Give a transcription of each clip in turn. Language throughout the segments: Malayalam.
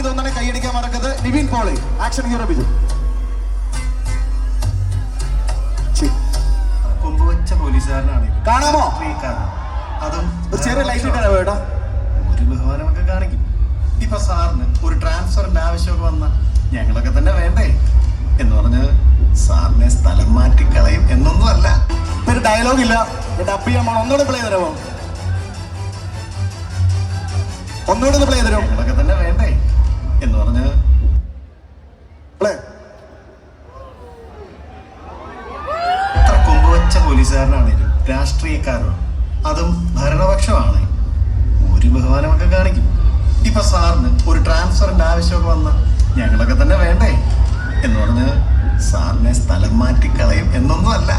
ഇതൊന്നാണ് കൈയടിക്കാൻ മറക്കത് നിവിൻ പോളി ആക്ഷൻ ഹീറോ ബിജു. കൊമ്പുവച്ച പോലീസുകാരനാണ് കാണാമോ? അതും ഒരു ചെറിയ ലൈറ്റ് ഇട്ടാ വേട്ടാ ഒരു ബഹുമാനമൊക്കെ കാണിക്കും. ഇപ്പൊ സാറിന് ഒരു ട്രാൻസ്ഫറിന്റെ ആവശ്യമൊക്കെ വന്ന ഞങ്ങളൊക്കെ തന്നെ വേണ്ടേ? എന്ന് പറഞ്ഞ് സാറിനെ സ്ഥലം മാറ്റി കളയും എന്നൊന്നും അല്ല ഒരു ഡയലോഗ് ഇല്ല. ഡബ് ചെയ്യാൻ ഒന്നുകൂടെ പ്ലേ തരുമോ? ഒന്നുകൂടെ പ്ലേ തരും ഞങ്ങളൊക്കെ തന്നെ വേണ്ടേ? എന്ന് പറഞ്ഞ്? അല്ലേ? എത്ര കൊമ്പുവച്ച പോലീസുകാരനാണ് ഇത്? രാഷ്ട്രീയക്കാരൻ. അതും ഭരണപക്ഷമാണ്. ഒരു ബഹുമാനമൊക്കെ കാണിക്കും. ഇപ്പൊ സാറിന് ഒരു ട്രാൻസ്ഫറിന്റെ ആവശ്യമൊക്കെ വന്ന ഞങ്ങളൊക്കെ തന്നെ വേണ്ടേ? എന്ന് പറഞ്ഞ് സാറിനെ സ്ഥലം മാറ്റി കളയും എന്നൊന്നുമല്ല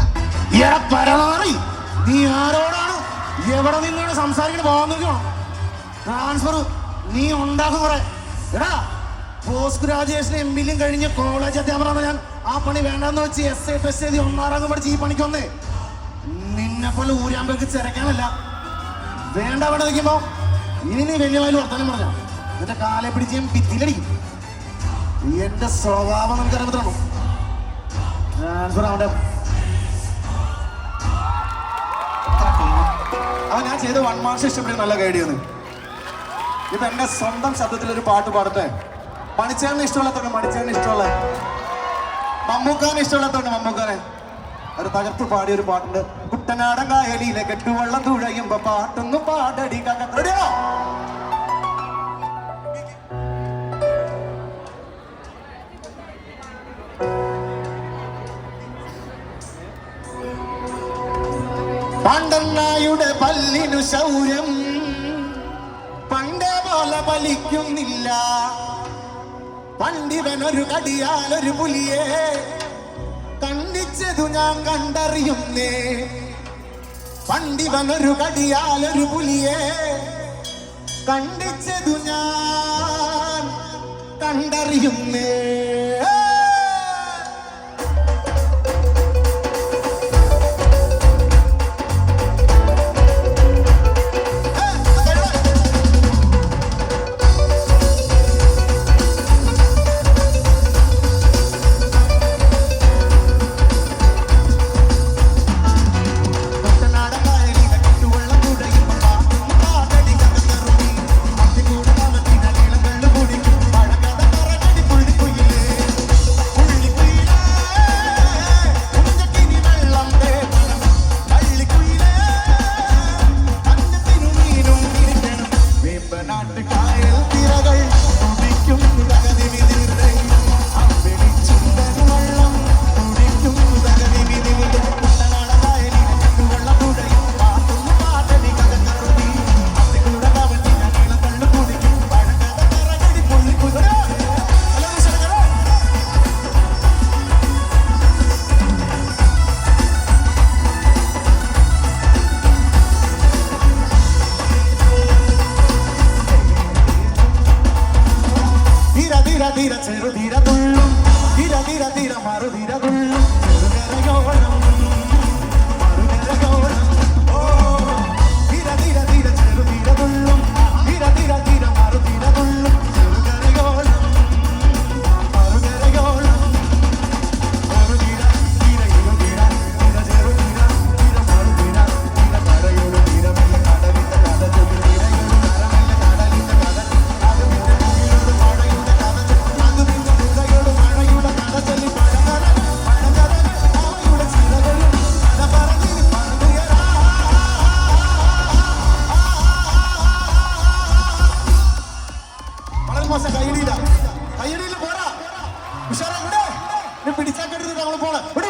നീ ആരോടാണ്? എവിടെ നിന്നാണ് പോകാൻ നോക്കണം ട്രാൻസ്ഫർ നീ ഉണ്ടാക്കും എടാ പോസ്റ്റ് ഗ്രാജുവേഷൻ എം ബിയിലും കഴിഞ്ഞ് കോളേജ് അധ്യാപകനാണ് ഞാൻ ആ പണി വേണ്ടെന്ന് വെച്ച് എസ് ഐ ടെസ്റ്റ് എഴുതി ഒന്നാറാം പഠിച്ച് ഈ പണിക്ക് വന്നേ. നിന്നെ പോലെ ഊരാമ്പേക്ക് ചിരക്കാനല്ല. വേണ്ട അവിടെ നിൽക്കുമ്പോ ഇനി നീ വലിയ വായിൽ വർത്തമാനം പറഞ്ഞ. നിന്റെ കാലെ പിടിച്ച് ഞാൻ ഭിത്തിയിലടിക്കും. എന്റെ സ്വഭാവം നമുക്ക് അറിയപ്പെടണം ട്രാൻസ്ഫർ അവന്റെ ഞാൻ ചെയ്ത് വൺ മാർക്ക് ഇഷ്ടപ്പെടുന്ന നല്ല ഗൈഡ് ചെയ്യുന്നു. ഇപ്പൊ എന്റെ സ്വന്തം ശബ്ദത്തിൽ ഒരു പാട്ട് പാടട്ടെ? മണിച്ചേറിന് ഇഷ്ടമുള്ളത്തോണ്ട് മണിച്ചേറിന് ഇഷ്ടമുള്ള മമ്മൂക്കാനെ ഇഷ്ടമുള്ളത്തോണ്ട് മമ്മൂക്കാനെ. ഒരു തകർത്ത് പാടിയ ഒരു പാട്ടുണ്ട്. കുട്ടനാടൻ കായലിയിലെ കെട്ടുവെള്ളം തുഴയുമ്പോ പാട്ടൊന്നു പാടടി കക റെഡിയാണോ? പാണ്ടന്നായുടെ പല്ലിനു ശൗര്യം പണ്ടേ പോലെ വലിക്കുന്നില്ല പണ്ടിവനൊരു കടിയാലൊരു പുലിയെ കണ്ടിച്ചതു ഞാൻ കണ്ടറിയുന്നേ. പണ്ടിവനൊരു കടിയാലൊരു പുലിയെ കണ്ടിച്ചതു ഞാൻ കണ്ടറിയുന്നേ. আমার ধীরা വളരെ കയ്യിലില്ല കൈയടിയില്ല പോരാ. ഉഷാറാ ഇവിടെ. പിടിച്ചാൽ കെട്ടിട്ട് നമ്മൾ പോണേ. ഇവിടെ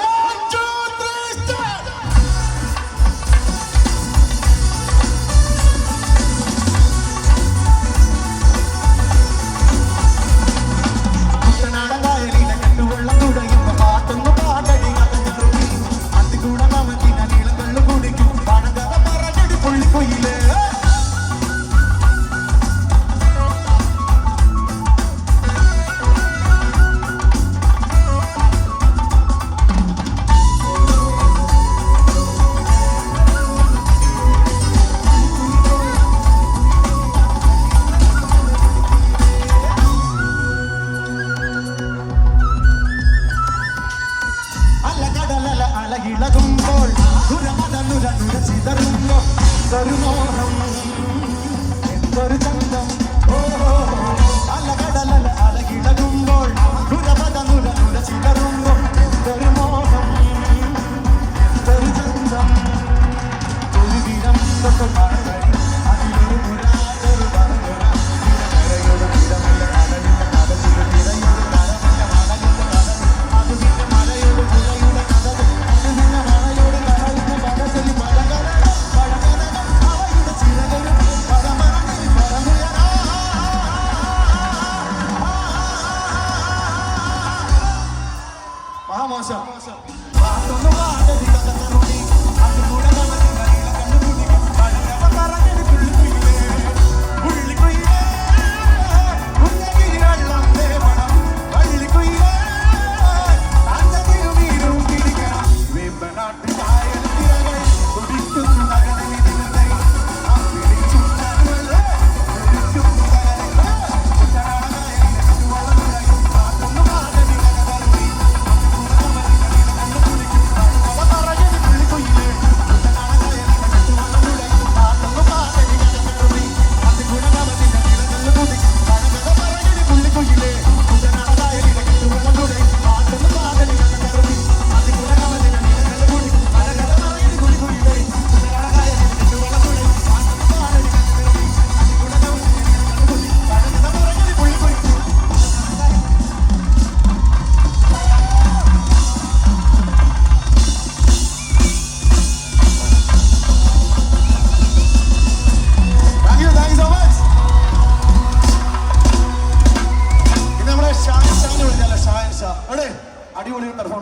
ചിതറുമ്പോൾ ദുരമതനുരനുര ചിതറുമ്പോൾ തരുമോഹം എന്തൊരു start. കുട്ടനാടൻ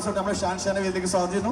ഉണ്ട് നമ്മുടെ ഷാൻ ഷാനെ വേദിക്ക് സ്വാഗതം